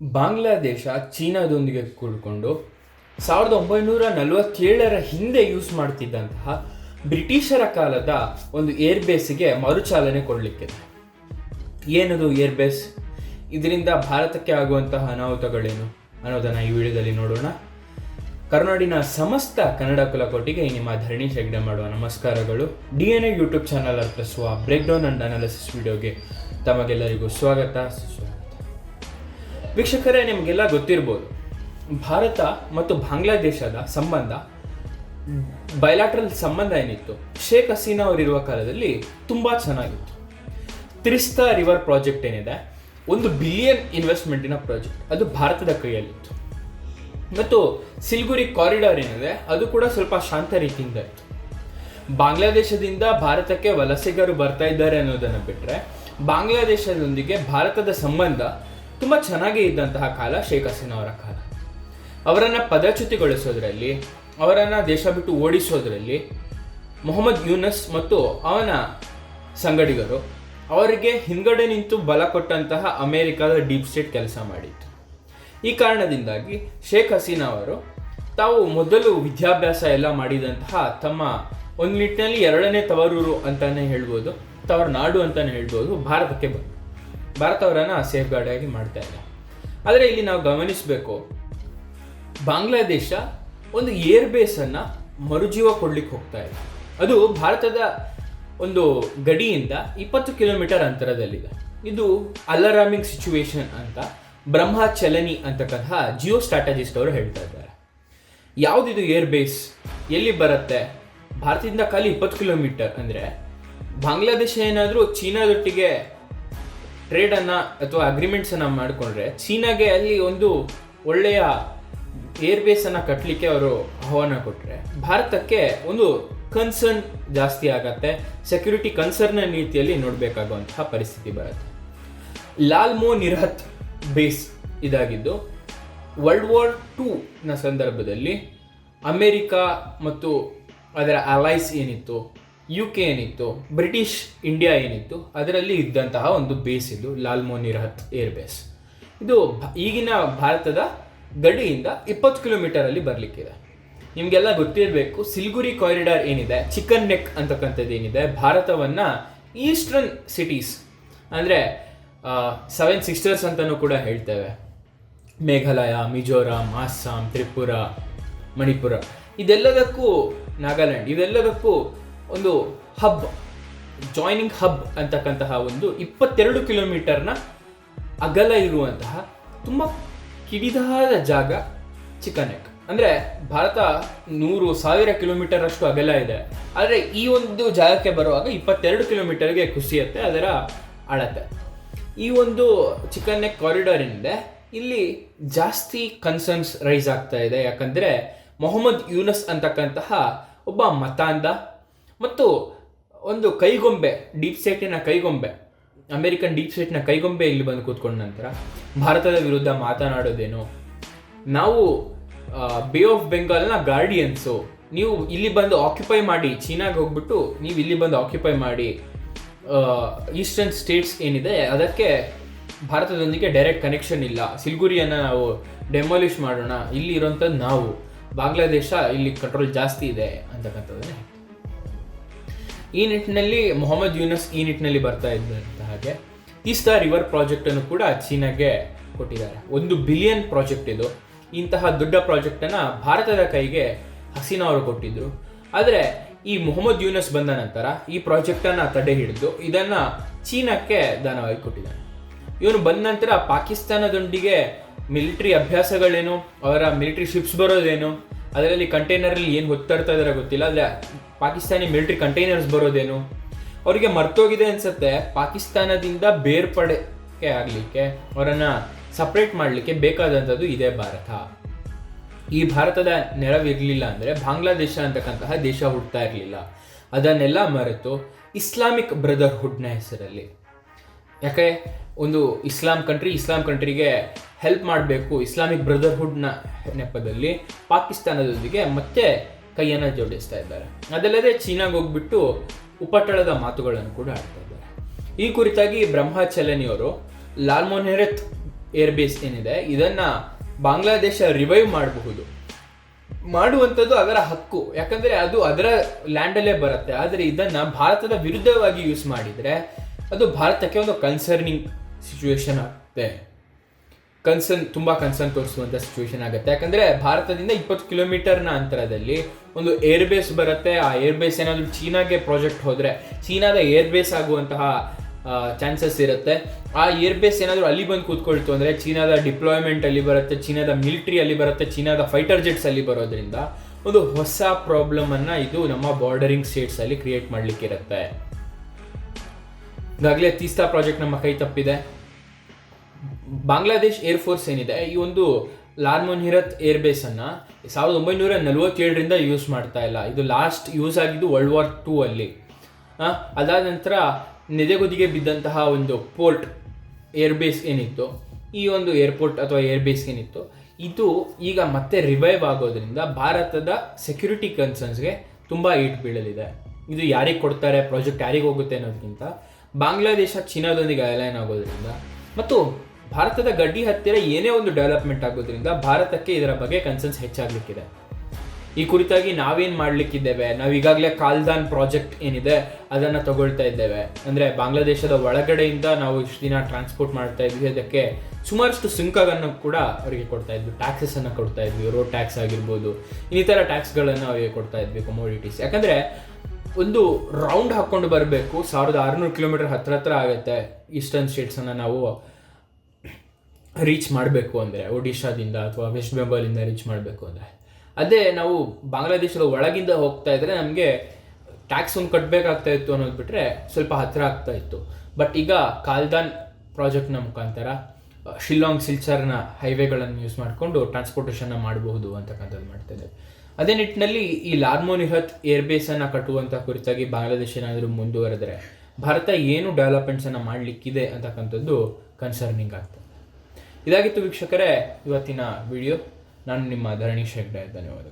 ಬಾಂಗ್ಲಾದೇಶ ಚೀನಾದೊಂದಿಗೆ ಕೂಡಿಕೊಂಡು ಸಾವಿರದ ಒಂಬೈನೂರ ನಲವತ್ತೇಳರ ಹಿಂದೆ ಯೂಸ್ ಮಾಡ್ತಿದ್ದಂತಹ ಬ್ರಿಟಿಷರ ಕಾಲದ ಒಂದು ಏರ್ ಬೇಸಿಗೆ ಮರುಚಾಲನೆ ಕೊಡಲಿಕ್ಕೆ. ಏನದು ಏರ್ ಬೇಸ್ ಇದರಿಂದ ಭಾರತಕ್ಕೆ ಆಗುವಂತಹ ಅನಾಹುತಗಳೇನು? ಅನ್ನೋದನ್ನು ಈ ವಿಡಿಯೋದಲ್ಲಿ ನೋಡೋಣ. ಕರ್ನಾಡಿನ ಸಮಸ್ತ ಕನ್ನಡ ಕುಲಕೋಟಿಗೆ ನಿಮ್ಮ ಧರಣಿ ಶೆಗ್ಡೆ ಮಾಡುವ ನಮಸ್ಕಾರಗಳು. D N A YouTube channel ಅರ್ಪಿಸುವ ಬ್ರೇಕ್ ಡೌನ್ ಅಂಡ್ ಅನಾಲಿಸಿಸ್ ವಿಡಿಯೋಗೆ ತಮಗೆಲ್ಲರಿಗೂ ಸ್ವಾಗತ. ವೀಕ್ಷಕರೇ, ನಿಮಗೆಲ್ಲ ಗೊತ್ತಿರ್ಬೋದು, ಭಾರತ ಮತ್ತು ಬಾಂಗ್ಲಾದೇಶದ ಸಂಬಂಧ ಬಯಲಾಟ್ರಲ್ ಸಂಬಂಧ ಏನಿತ್ತು? ಶೇಖ್ ಹಸೀನಾ ಅವರಿರುವ ಕಾಲದಲ್ಲಿ ತುಂಬ ಚೆನ್ನಾಗಿತ್ತು. ತ್ರಿಸ್ತಾ ರಿವರ್ ಪ್ರಾಜೆಕ್ಟ್ ಏನಿದೆ? ಒಂದು ಬಿಲಿಯನ್ ಇನ್ವೆಸ್ಟ್ಮೆಂಟಿನ ಪ್ರಾಜೆಕ್ಟ್ ಅದು ಭಾರತದ ಕೈಯಲ್ಲಿತ್ತು. ಮತ್ತು ಸಿಲ್ಗುರಿ ಕಾರಿಡಾರ್ ಏನಿದೆ? ಅದು ಕೂಡ ಸ್ವಲ್ಪ ಶಾಂತ ರೀತಿಯಿಂದ ಇತ್ತು. ಬಾಂಗ್ಲಾದೇಶದಿಂದ ಭಾರತಕ್ಕೆ ವಲಸಿಗರು ಬರ್ತಾ ಇದ್ದಾರೆ ಅನ್ನೋದನ್ನು ಬಿಟ್ಟರೆ ಬಾಂಗ್ಲಾದೇಶದೊಂದಿಗೆ ಭಾರತದ ಸಂಬಂಧ ತುಂಬ ಚೆನ್ನಾಗೇ ಇದ್ದಂತಹ ಕಾಲ ಶೇಖ್ ಹಸೀನಾ ಅವರ ಕಾಲ. ಅವರನ್ನು ಪದಚ್ಯುತಿಗೊಳಿಸೋದ್ರಲ್ಲಿ, ಅವರನ್ನು ದೇಶ ಬಿಟ್ಟು ಓಡಿಸೋದ್ರಲ್ಲಿ ಮೊಹಮ್ಮದ್ ಯೂನಸ್ ಮತ್ತು ಅವನ ಸಂಗಡಿಗರು ಅವರಿಗೆ ಹಿಂಗಡೆ ನಿಂತು ಬಲ ಕೊಟ್ಟಂತಹ ಅಮೆರಿಕದ ಡೀಪ್ ಸ್ಟೇಟ್ ಕೆಲಸ ಮಾಡಿತ್ತು. ಈ ಕಾರಣದಿಂದಾಗಿ ಶೇಖ್ ಹಸೀನಾ ಅವರು ತಾವು ಮೊದಲು ವಿದ್ಯಾಭ್ಯಾಸ ಎಲ್ಲ ಮಾಡಿದಂತಹ ತಮ್ಮ ಒಂದು ನಿಟ್ಟಿನಲ್ಲಿ ಎರಡನೇ ತವರೂರು ಅಂತಾನೆ ಹೇಳ್ಬೋದು ತವರ ನಾಡು ಅಂತಾನೆ ಹೇಳ್ಬೋದು, ಭಾರತಕ್ಕೆ ಬಂದು ಭಾರತ ಅವರನ್ನು ಸೇಫ್ ಆಗಿ ಮಾಡ್ತಾ ಇದೆ. ಆದರೆ ಇಲ್ಲಿ ನಾವು ಗಮನಿಸಬೇಕು, ಬಾಂಗ್ಲಾದೇಶ ಒಂದು ಏರ್ ಬೇಸನ್ನು ಮರುಜೀವ ಕೊಡ್ಲಿಕ್ಕೆ ಹೋಗ್ತಾ ಇದೆ. ಅದು ಭಾರತದ ಒಂದು ಗಡಿಯಿಂದ ಇಪ್ಪತ್ತು ಕಿಲೋಮೀಟರ್ ಅಂತರದಲ್ಲಿದೆ. ಇದು ಅಲರಾಮಿಂಗ್ ಸಿಚುವೇಶನ್ ಅಂತ, ಬ್ರಹ್ಮಚಲನಿ ಅಂತಕ್ಕಂತಹ ಜಿಯೋ ಸ್ಟ್ರಾಟಜಿಸ್ಟ್ ಅವರು ಹೇಳ್ತಾ ಇದ್ದಾರೆ. ಯಾವುದಿದು ಏರ್ ಬೇಸ್ ಎಲ್ಲಿ ಬರುತ್ತೆ? ಭಾರತದಿಂದ ಖಾಲಿ ಇಪ್ಪತ್ತು ಕಿಲೋಮೀಟರ್ ಅಂದರೆ, ಬಾಂಗ್ಲಾದೇಶ ಏನಾದರೂ ಚೀನಾದೊಟ್ಟಿಗೆ ಟ್ರೇಡನ್ನು ಅಥವಾ ಅಗ್ರಿಮೆಂಟ್ಸನ್ನು ಮಾಡಿಕೊಂಡ್ರೆ, ಚೀನಾಗೆ ಅಲ್ಲಿ ಒಂದು ಒಳ್ಳೆಯ ಏರ್ ಬೇಸನ್ನು ಕಟ್ಟಲಿಕ್ಕೆ ಅವರು ಆಹ್ವಾನ ಕೊಟ್ಟರೆ ಭಾರತಕ್ಕೆ ಒಂದು ಕನ್ಸರ್ನ್ ಜಾಸ್ತಿ ಆಗತ್ತೆ ಸೆಕ್ಯೂರಿಟಿ ಕನ್ಸರ್ನ್ ರೀತಿಯಲ್ಲಿ ನೋಡಬೇಕಾಗುವಂತಹ ಪರಿಸ್ಥಿತಿ ಬರುತ್ತೆ. ಲಾಲ್ಮೋ ನಿರ್ಹತ್ ಬೇಸ್ ಇದಾಗಿದ್ದು ವರ್ಲ್ಡ್ ವಾರ್ ಟೂನ ಸಂದರ್ಭದಲ್ಲಿ ಅಮೇರಿಕಾ ಮತ್ತು ಅದರ ಅಲೈಸ್ ಏನಿತ್ತು ಯು ಕೆ ಏನಿತ್ತು ಬ್ರಿಟಿಷ್ ಇಂಡಿಯಾ ಏನಿತ್ತು, ಅದರಲ್ಲಿ ಇದ್ದಂತಹ ಒಂದು ಬೇಸ್ ಇದು ಲಾಲ್ ನಿರಹತ್ ಏರ್ ಬೇಸ್ ಇದು ಈಗಿನ ಭಾರತದ ಗಡಿಯಿಂದ ಇಪ್ಪತ್ತು ಕಿಲೋಮೀಟರಲ್ಲಿ ಬರಲಿಕ್ಕಿದೆ. ನಿಮಗೆಲ್ಲ ಗೊತ್ತಿರಬೇಕು ಸಿಲ್ಗುರಿ ಕಾರಿಡಾರ್ ಏನಿದೆ ಚಿಕನ್ ನೆಕ್ ಅಂತಕ್ಕಂಥದ್ದು ಏನಿದೆ, ಭಾರತವನ್ನ ಈಸ್ಟರ್ನ್ ಸಿಟೀಸ್ ಅಂದರೆ ಸೆವೆನ್ ಸಿಸ್ಟರ್ಸ್ ಅಂತಲೂ ಕೂಡ ಹೇಳ್ತೇವೆ. ಮೇಘಾಲಯ, ಮಿಜೋರಾಂ, ಅಸ್ಸಾಂ, ತ್ರಿಪುರ, ಮಣಿಪುರ. ಇದೆಲ್ಲದಕ್ಕೂ ನಾಗಾಲ್ಯಾಂಡ್, ಇದೆಲ್ಲದಕ್ಕೂ ಒಂದು ಹಬ್ ಜಾಯ್ನಿಂಗ್ ಹಬ್ ಅಂತಕ್ಕಂತಹ ಒಂದು ಇಪ್ಪತ್ತೆರಡು ಕಿಲೋಮೀಟರ್ನ ಅಗಲ ಇರುವಂತಹ ತುಂಬ ಕಿಡಿದಾದ ಜಾಗ ಚಿಕನೆಕ್ ಅಂದರೆ ಭಾರತ ನೂರು ಸಾವಿರ ಕಿಲೋಮೀಟರ್ ಅಷ್ಟು ಅಗಲ ಇದೆ. ಆದರೆ ಈ ಒಂದು ಜಾಗಕ್ಕೆ ಬರುವಾಗ ಇಪ್ಪತ್ತೆರಡು ಕಿಲೋಮೀಟರ್ಗೆ ಖುಷಿಯತ್ತೆ ಅದರ ಅಳತೆ. ಈ ಒಂದು ಚಿಕನೆಕ್ ನೆಕ್ ಕಾರಿಡಾರ್ ಏನಿದೆ ಇಲ್ಲಿ ಜಾಸ್ತಿ ಕನ್ಸರ್ನ್ಸ್ ರೈಸ್ ಆಗ್ತಾ ಇದೆ. ಯಾಕಂದರೆ ಮೊಹಮ್ಮದ್ ಯೂನಸ್ ಅಂತಕ್ಕಂತಹ ಒಬ್ಬ ಮತಾಂಧ ಮತ್ತು ಒಂದು ಕೈಗೊಂಬೆ, ಡೀಪ್ ಸ್ಟೇಟಿನ ಕೈಗೊಂಬೆ, ಅಮೆರಿಕನ್ ಡೀಪ್ ಸ್ಟೇಟ್ನ ಕೈಗೊಂಬೆ ಇಲ್ಲಿ ಬಂದು ಕೂತ್ಕೊಂಡ ನಂತರ ಭಾರತದ ವಿರುದ್ಧ ಮಾತನಾಡೋದೇನು? ನಾವು ಬೇ ಆಫ್ ಬೆಂಗಾಲ್ನ ಗಾರ್ಡಿಯನ್ಸು ನೀವು ಇಲ್ಲಿ ಬಂದು ಆಕ್ಯುಪೈ ಮಾಡಿ, ಚೀನಾಗೆ ಹೋಗ್ಬಿಟ್ಟು ನೀವು ಇಲ್ಲಿ ಬಂದು ಆಕ್ಯುಪೈ ಮಾಡಿ ಈಸ್ಟರ್ನ್ ಸ್ಟೇಟ್ಸ್ ಏನಿದೆ, ಅದಕ್ಕೆ ಭಾರತದೊಂದಿಗೆ ಡೈರೆಕ್ಟ್ ಕನೆಕ್ಷನ್ ಇಲ್ಲ. ಸಿಲ್ಗುರಿಯನ್ನು ನಾವು ಡೆಮಾಲಿಷ್ ಮಾಡೋಣ. ಇಲ್ಲಿ ಇರೋಂಥದ್ದು ನಾವು. ಬಾಂಗ್ಲಾದೇಶ ಇಲ್ಲಿ ಕಂಟ್ರೋಲ್ ಜಾಸ್ತಿ ಇದೆ ಅಂತಕ್ಕಂಥದ್ದನ್ನೇ ಈ ನಿಟ್ಟಿನಲ್ಲಿ ಮೊಹಮ್ಮದ್ ಯೂನಸ್ ಈ ನಿಟ್ಟಿನಲ್ಲಿ ಬರ್ತಾ ಇದ್ದಂತ ಹಾಗೆ ತೀಸ್ತಾ ರಿವರ್ ಪ್ರಾಜೆಕ್ಟ್ ಅನ್ನು ಕೂಡ ಚೀನಾಗೆ ಕೊಟ್ಟಿದ್ದಾರೆ. ಒಂದು ಬಿಲಿಯನ್ ಪ್ರಾಜೆಕ್ಟ್ ಇದು. ಇಂತಹ ದೊಡ್ಡ ಪ್ರಾಜೆಕ್ಟ್ ಅನ್ನ ಭಾರತದ ಕೈಗೆ ಹಸೀನಾ ಅವರು ಕೊಟ್ಟಿದ್ರು. ಆದರೆ ಈ ಮೊಹಮ್ಮದ್ ಯೂನಸ್ ಬಂದ ನಂತರ ಈ ಪ್ರಾಜೆಕ್ಟ್ ಅನ್ನ ತಡೆ ಹಿಡಿದು ಇದನ್ನ ಚೀನಾಕ್ಕೆ ದಾನವಾಗಿ ಕೊಟ್ಟಿದ್ದಾನೆ ಇವನು ಬಂದ ನಂತರ ಪಾಕಿಸ್ತಾನದೊಂದಿಗೆ ಮಿಲಿಟರಿ ಅಭ್ಯಾಸಗಳೇನು, ಅವರ ಮಿಲಿಟರಿ ಶಿಪ್ಸ್ ಬರೋದೇನು ಅದರಲ್ಲಿ ಕಂಟೈನರಲ್ಲಿ ಏನು ಹೊತ್ತಾಡ್ತಾ ಇದಾರೆ ಗೊತ್ತಿಲ್ಲ, ಆದರೆ ಪಾಕಿಸ್ತಾನಿ ಮಿಲಿಟರಿ ಕಂಟೈನರ್ಸ್ ಬರೋದೇನು? ಅವರಿಗೆ ಮರ್ತೋಗಿದೆ ಅನ್ಸುತ್ತೆ. ಪಾಕಿಸ್ತಾನದಿಂದ ಬೇರ್ಪಡಿಕೆ ಆಗಲಿಕ್ಕೆ, ಅವರನ್ನು ಸಪ್ರೇಟ್ ಮಾಡಲಿಕ್ಕೆ ಬೇಕಾದಂಥದ್ದು ಇದೇ ಭಾರತ. ಈ ಭಾರತದ ನೆರವಿರಲಿಲ್ಲ ಅಂದರೆ ಬಾಂಗ್ಲಾದೇಶ ಅಂತಕ್ಕಂತಹ ದೇಶ ಹುಡ್ತಾ ಇರಲಿಲ್ಲ. ಅದನ್ನೆಲ್ಲ ಮರೆತು ಇಸ್ಲಾಮಿಕ್ ಬ್ರದರ್ಹುಡ್ನ ಹೆಸರಲ್ಲಿ. ಯಾಕೆ ಒಂದು ಇಸ್ಲಾಂ ಕಂಟ್ರಿ ಇಸ್ಲಾಂ ಕಂಟ್ರಿಗೆ ಹೆಲ್ಪ್ ಮಾಡಬೇಕು ಇಸ್ಲಾಮಿಕ್ ಬ್ರದರ್ಹುಡ್ನ ನೆಪದಲ್ಲಿ ಪಾಕಿಸ್ತಾನದೊಂದಿಗೆ ಮತ್ತೆ ಕೈಯನ್ನು ಜೋಡಿಸ್ತಾ ಇದ್ದಾರೆ. ಅದಲ್ಲದೆ ಚೀನಾಗೆ ಹೋಗ್ಬಿಟ್ಟು ಉಪಟಳದ ಮಾತುಗಳನ್ನು ಕೂಡ ಆಡ್ತಾ ಇದ್ದಾರೆ. ಈ ಕುರಿತಾಗಿ ಬ್ರಹ್ಮಚಲನಿಯವರು ಲಾಲ್ ಏರ್ ಬೇಸ್ ಏನಿದೆ, ಇದನ್ನು ಬಾಂಗ್ಲಾದೇಶ ರಿವೈವ್ ಮಾಡಬಹುದು. ಮಾಡುವಂಥದ್ದು ಅದರ ಹಕ್ಕು. ಯಾಕಂದರೆ ಅದು ಅದರ ಲ್ಯಾಂಡಲ್ಲೇ ಬರುತ್ತೆ. ಆದರೆ ಇದನ್ನು ಭಾರತದ ವಿರುದ್ಧವಾಗಿ ಯೂಸ್ ಮಾಡಿದ್ರೆ ಅದು ಭಾರತಕ್ಕೆ ಒಂದು ಕನ್ಸರ್ನಿಂಗ್ ಸಿಚುವೇಶನ್ ಆಗುತ್ತೆ. ಕನ್ಸರ್ನ್ ತುಂಬ ಕನ್ಸರ್ನ್ ತೋರಿಸುವಂಥ ಸಿಚುವೇಶನ್ ಆಗುತ್ತೆ. ಯಾಕಂದರೆ ಭಾರತದಿಂದ ಇಪ್ಪತ್ತು ಕಿಲೋಮೀಟರ್ನ ಅಂತರದಲ್ಲಿ ಒಂದು ಏರ್ ಬೇಸ್ ಬರುತ್ತೆ. ಆ ಏರ್ ಬೇಸ್ ಏನಾದರೂ ಚೀನಾಗೆ ಪ್ರಾಜೆಕ್ಟ್ ಹೋದರೆ ಚೀನಾದ ಏರ್ ಬೇಸ್ ಆಗುವಂತಹ ಚಾನ್ಸಸ್ ಇರುತ್ತೆ. ಆ ಏರ್ ಬೇಸ್ ಏನಾದರೂ ಅಲ್ಲಿ ಬಂದು ಕೂತ್ಕೊಳ್ತು ಅಂದರೆ ಚೀನಾದ ಡಿಪ್ಲಾಯ್ಮೆಂಟ್ ಅಲ್ಲಿ ಬರುತ್ತೆ, ಚೀನಾದ ಮಿಲಿಟರಿ ಅಲ್ಲಿ ಬರುತ್ತೆ, ಚೀನಾದ ಫೈಟರ್ ಜೆಟ್ಸ್ ಅಲ್ಲಿ ಬರೋದ್ರಿಂದ ಒಂದು ಹೊಸ ಪ್ರಾಬ್ಲಮ್ ಅನ್ನ ಇದು ನಮ್ಮ ಬಾರ್ಡರಿಂಗ್ ಸ್ಟೇಟ್ಸ್ ಅಲ್ಲಿ ಕ್ರಿಯೇಟ್ ಮಾಡ್ಲಿಕ್ಕೆ ಇರುತ್ತೆ ಈಗಾಗಲೇ ತೀಸ್ತಾ ಪ್ರಾಜೆಕ್ಟ್ ನಮ್ಮ ಕೈ ತಪ್ಪಿದೆ. ಬಾಂಗ್ಲಾದೇಶ್ ಏರ್ ಫೋರ್ಸ್ ಏನಿದೆ, ಈ ಒಂದು ಲಾರ್ಮೋನ್ಹಿರತ್ ಏರ್ ಬೇಸ್ ಅನ್ನ ಸಾವಿರದ ಒಂಬೈನೂರ ನಲವತ್ತೇಳರಿಂದ ಯೂಸ್ ಮಾಡ್ತಾ ಇಲ್ಲ. ಇದು ಲಾಸ್ಟ್ ಯೂಸ್ ಆಗಿದ್ದು ವರ್ಲ್ಡ್ ವಾರ್ ಟೂ ಅಲ್ಲಿ. ಅದಾದ ನಂತರ ನೆದೆಗುದಿಗೆ ಬಿದ್ದಂತಹ ಒಂದು ಪೋರ್ಟ್ ಏರ್ ಬೇಸ್ ಏನಿತ್ತು, ಈ ಒಂದು ಏರ್ಪೋರ್ಟ್ ಅಥವಾ ಏರ್ ಬೇಸ್ ಏನಿತ್ತು, ಇದು ಈಗ ಮತ್ತೆ ರಿವೈವ್ ಆಗೋದ್ರಿಂದ ಭಾರತದ ಸೆಕ್ಯೂರಿಟಿ ಕನ್ಸರ್ನ್ಸ್ಗೆ ತುಂಬ ಏಟ್ ಬೀಳಲಿದೆ. ಇದು ಯಾರಿಗೆ ಕೊಡ್ತಾರೆ ಪ್ರಾಜೆಕ್ಟ್ ಯಾರಿಗೆ ಹೋಗುತ್ತೆ ಅನ್ನೋದಕ್ಕಿಂತ ಬಾಂಗ್ಲಾದೇಶ ಚೀನಾದೊಂದಿಗೆ ಅಲೈನ್ ಆಗೋದ್ರಿಂದ ಮತ್ತು ಭಾರತದ ಗಡ್ಡಿ ಹತ್ತಿರ ಏನೇ ಒಂದು ಡೆವಲಪ್ಮೆಂಟ್ ಆಗೋದ್ರಿಂದ ಭಾರತಕ್ಕೆ ಇದರ ಬಗ್ಗೆ ಕನ್ಸರ್ನ್ಸ್ ಹೆಚ್ಚಾಗ್ಲಿಕ್ಕಿದೆ. ಈ ಕುರಿತಾಗಿ ನಾವೇನು ಮಾಡಲಿಕ್ಕಿದ್ದೇವೆ? ನಾವು ಈಗಾಗಲೇ ಕಾಲ್ದಾನ್ ಪ್ರಾಜೆಕ್ಟ್ ಏನಿದೆ, ಅದನ್ನು ತಗೊಳ್ತಾ ಇದ್ದೇವೆ. ಅಂದರೆ ಬಾಂಗ್ಲಾದೇಶದ ಒಳಗಡೆಯಿಂದ ನಾವು ಇಷ್ಟು ದಿನ ಟ್ರಾನ್ಸ್ಪೋರ್ಟ್ ಮಾಡ್ತಾ ಇದ್ವಿ. ಅದಕ್ಕೆ ಸುಮಾರಷ್ಟು ಸುಂಕವನ್ನು ಕೂಡ ಅವರಿಗೆ ಕೊಡ್ತಾ ಇದ್ವಿ. ಟ್ಯಾಕ್ಸಸ್ ಅನ್ನ ಕೊಡ್ತಾ ಇದ್ವಿ. ರೋಡ್ ಟ್ಯಾಕ್ಸ್ ಆಗಿರ್ಬೋದು, ಇನ್ನಿತರ ಟ್ಯಾಕ್ಸ್ಗಳನ್ನು ಅವರಿಗೆ ಕೊಡ್ತಾ ಇದ್ವಿ ಕಮೋಡಿಟೀಸ್ ಯಾಕಂದ್ರೆ ಒಂದು ರೌಂಡ್ ಹಾಕೊಂಡು ಬರಬೇಕು. ಸಾವಿರದ ಆರುನೂರು ಕಿಲೋಮೀಟರ್ ಹತ್ರ ಹತ್ರ ಆಗುತ್ತೆ. ಈಸ್ಟರ್ನ್ ಸ್ಟೇಟ್ಸನ್ನು ನಾವು ರೀಚ್ ಮಾಡಬೇಕು ಅಂದರೆ ಒಡಿಶಾದಿಂದ ಅಥವಾ ವೆಸ್ಟ್ ಬೆಂಗಾಲಿಂದ ರೀಚ್ ಮಾಡಬೇಕು ಅಂದರೆ. ಅದೇ ನಾವು ಬಾಂಗ್ಲಾದೇಶದ ಒಳಗಿಂದ ಹೋಗ್ತಾ ಇದ್ರೆ ನಮಗೆ ಟ್ಯಾಕ್ಸ್ ಒಂದು ಕಟ್ಟಬೇಕಾಗ್ತಾ ಇತ್ತು ಅನ್ನೋದು ಬಿಟ್ಟರೆ ಸ್ವಲ್ಪ ಹತ್ತಿರ ಆಗ್ತಾ ಇತ್ತು. ಬಟ್ ಈಗ ಕಾಲ್ದಾನ್ ಪ್ರಾಜೆಕ್ಟ್ನ ಮುಖಾಂತರ, ಶಿಲ್ಲಾಂಗ್, ಸಿಲ್ಚರ್ನ ಹೈವೇಗಳನ್ನು ಯೂಸ್ ಮಾಡಿಕೊಂಡು ಟ್ರಾನ್ಸ್ಪೋರ್ಟೇಷನ್ನ ಮಾಡಬಹುದು ಅಂತಕ್ಕಂಥದ್ದು ಮಾಡ್ತಾ ಇದ್ದೇವೆ. ಅದೇ ನಿಟ್ಟಿನಲ್ಲಿ ಈ ಲಾರ್ಮೋನಿಹತ್ ಏರ್ಬೇಸ್ ಬೇಸನ್ನು ಕಟ್ಟುವಂಥ ಕುರಿತಾಗಿ ಬಾಂಗ್ಲಾದೇಶ ಏನಾದರೂ ಮುಂದುವರೆದರೆ ಭಾರತ ಏನು ಡೆವಲಪ್ಮೆಂಟ್ಸನ್ನು ಮಾಡಲಿಕ್ಕಿದೆ ಅಂತಕ್ಕಂಥದ್ದು ಕನ್ಸರ್ನಿಂಗ್ ಆಗ್ತದೆ. ಇದಾಗಿತ್ತು ವೀಕ್ಷಕರೇ, ಇವತ್ತಿನ ವಿಡಿಯೋ ನಾನು ನಿಮ್ಮ ಧರಣಿ ಶೆಗ್ಡೆ ಧನ್ಯವಾದ